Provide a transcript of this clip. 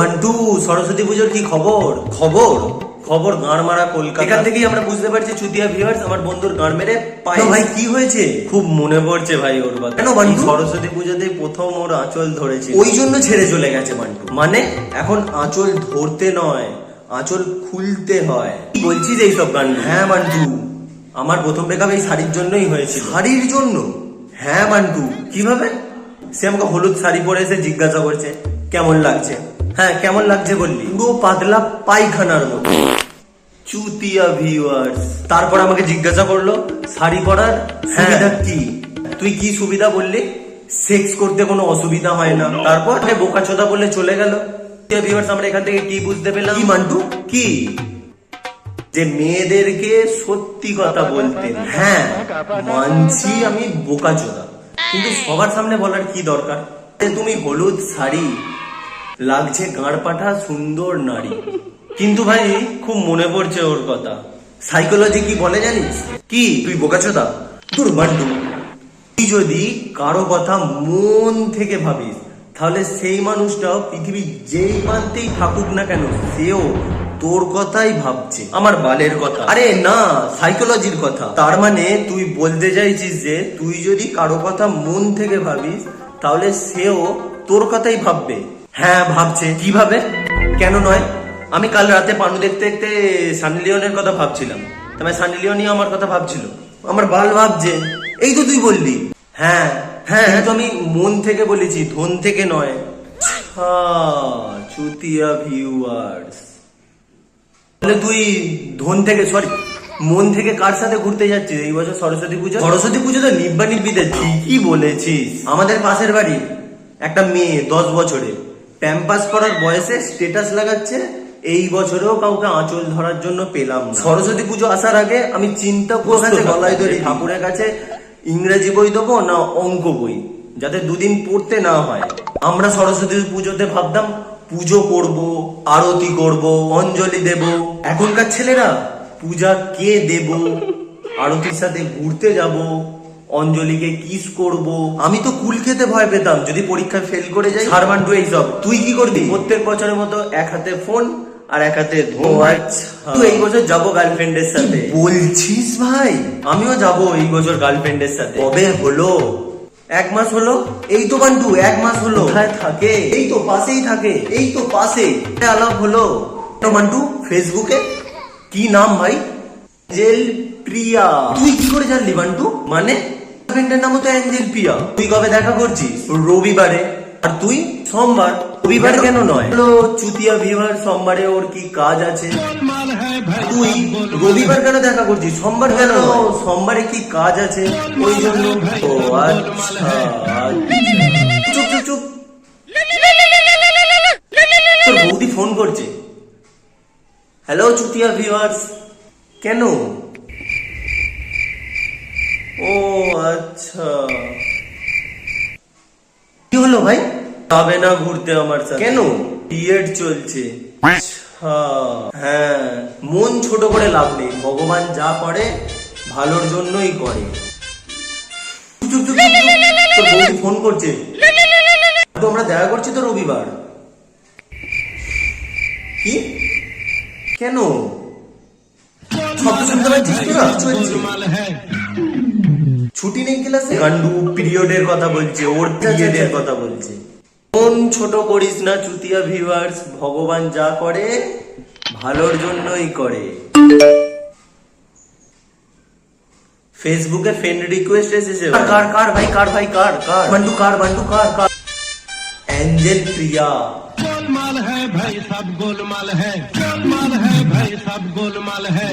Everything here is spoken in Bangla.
বান্টু সরস্বতী পুজোর কি খবর? খবর। খবর গাঁড় মারা কলকাতা। এখান থেকেই আমরা বুঝতে পারছি চুতিয়া ভিউয়ার্স আমার বন্ধুর গাঁড় মেরে পায়। ভাই কি হয়েছে? খুব মনে পড়ছে ভাই ওর কথা। কেন বান্টু সরস্বতী পুজোতে প্রথম ওর আঁচল ধরেছে ওই জন্য ছেড়ে চলে গেছে বান্টু মানে? এখন আঁচল ধরতে নয় আঁচল খুলতে হয়। কি বলছিস এইসব গান হ্যাঁ বান্টু আমার প্রথম ব্রেকআপ এই শাড়ির জন্যই হয়েছিল। শাড়ির জন্য? হ্যাঁ বান্টু কীভাবে? সে আমাকে হলুদ শাড়ি পরে এসে জিজ্ঞাসা করছে কেমন লাগছে? হ্যাঁ কেমন লাগছে বললি? পুরো পাতলা পায়খানার মতো। চুতিয়া ভিউয়ার্স তারপর আমাকে জিজ্ঞাসা করল শাড়ি পরার সুবিধা কি? তুই কি সুবিধা বললি? সেক্স করতে কোনো অসুবিধা হয় না। তারপর বোকা চোদা বললে চলে গেল। ভিউয়ার্স আমরা এখান থেকে কি বুঝতে পেলাম। কি মান্টু? কি? যে মেয়েদেরকে সত্যি কথা বলতে হ্যাঁ মানছি আমি বোকা চোদা কিন্তু সবার সামনে বলার কি দরকার? তুমি হলুদ শাড়ি লাগছে গাঁড় পাঠা সুন্দর নারী। কিন্তু ভাই, খুব মনে পড়ছে ওর কথা। সাইকোলজি কি বলে জানিস? কি? তুই বোকাচোদা তোর বান্ডু তুই যদি কারও কথা মন থেকে ভাবিস, তাহলে সেই মানুষটাও পৃথিবীর যেই প্রান্তেই থাকুক না কেন, সেও তোর কথাই ভাবছে। আমার বালের কথা। আরে না সাইকোলজির কথা। তার মানে তুই বলতে চাইছিস যে, তুই যদি কারও কথা মন থেকে ভাবিস, তাহলে সেও তোর কথাই ভাববে। হ্যাঁ ভাবছে। কীভাবে? কেন নয়? আমি কাল রাতে পানু দেখতে দেখতে সানি লিওনের কথা ভাবছিলাম। তবে সানি লিওনই আমার কথা ভাবছিল। আমার বাল ভাবছে এই তো তুই বললি। হ্যাঁ হ্যাঁ তো আমি মন থেকে বলেছি ধন থেকে নয়। ছা, চুতিয়া ভিউয়ার্স তাহলে তুই ধন থেকে সরি মন থেকে কার সাথে ঘুরতে যাচ্ছিস? এই বছর সরস্বতী পুজো? সরস্বতী পুজো তো নিব্বা নিব্বিতে ঠিকই বলেছিস। আমাদের পাশের বাড়ি একটা মেয়ে দশ বছরে প্যাম্পাস করার বয়সে স্টেটাস লাগাচ্ছে এই বছরেও কাউকে আঁচল ধরার জন্য পেলাম না। সরস্বতী পুজো আসার আগে আমি চিন্তা করতে গলায় ধরে ঠাকুরের কাছে ইংরেজি বই দেবো না অঙ্ক বই যাতে দুদিন পড়তে না হয়। আমরা সরস্বতী পুজোতে ভাবতাম পুজো করব আরতি করব অঞ্জলি দেব। এখনকার ছেলেরা পূজা কে দেব আরতির সাথে ঘুরতে যাব অঞ্জলিকে কিস করব। আমি তো কুল খেতে ভয় পেতাম যদি পরীক্ষায় ফেল করে যাই। হারমান্টু এইসব তুই কি করবি? প্রত্যেক বছরের মতো এক হাতে ফোন আর এক হাতে আচ্ছা। তুই এই বছর যাব গার্লফ্রেন্ডের সাথে। বলছিস ভাই? আমিও যাব এই বছর গার্লফ্রেন্ডের সাথে। কবে হলো? এক মাস হলো? এই তো বান্টু এক মাস হলো। কোথায় থাকে? এই তো পাশেই থাকে এই তো পাশে। আলাপ হলো। তো বান্টু ফেসবুকে কি নাম ভাই? জেল প্রিয়া তুই কি করে জানলি বান্টু মানে গার্লফ্রেন্ডের নাম তো অ্যাঞ্জেল তুই কবে দেখা করছিস? রবিবারে। আর তুই? সোমবার। রবিবার কেন নয়? চুতিয়া সোমবারে ওর কি কাজ আছে? তুই রবিবার কেন দেখা করছিস? সোমবার কেন সোমবারে কি কাজ আছে? ওই জন্য ও আচ্ছা। চুপ চুপ চুপ। তোর বৌদি ফোন করছে। Hello, Chutia viewers. কেন? ও আচ্ছা। কি হলো ভাই? যাবে না ঘুরতে আমার সাথে। কেন? বিএড চলছে। আচ্ছা, হ্যাঁ মন ছোট করে লাভ নেই। ভগবান যা করে ভালোর জন্যই করে। ফোন করছে। আমরা দেখা করছি তো রবিবার। কি? কেন? শব্দ শুনতে পাচ্ছিস তোরা চলছে ছুটি নেই ক্লাসে গান্ডু পিরিয়ডের কথা বলছে ওর পিরিয়ডের কথা বলছে মন ছোট করিস না চুতিয়া ভিউয়ার্স ভগবান যা করে ভালোর জন্যই করে ফেসবুকে ফ্রেন্ড রিকোয়েস্ট এসেছে কার কার ভাই কার ভাই কার কার বান্ডু কার বান্ডু কার কার অ্যাঞ্জেল প্রিয়া गोलमाल है भाई सब गोलमाल है गोलमाल है भाई सब गोलमाल है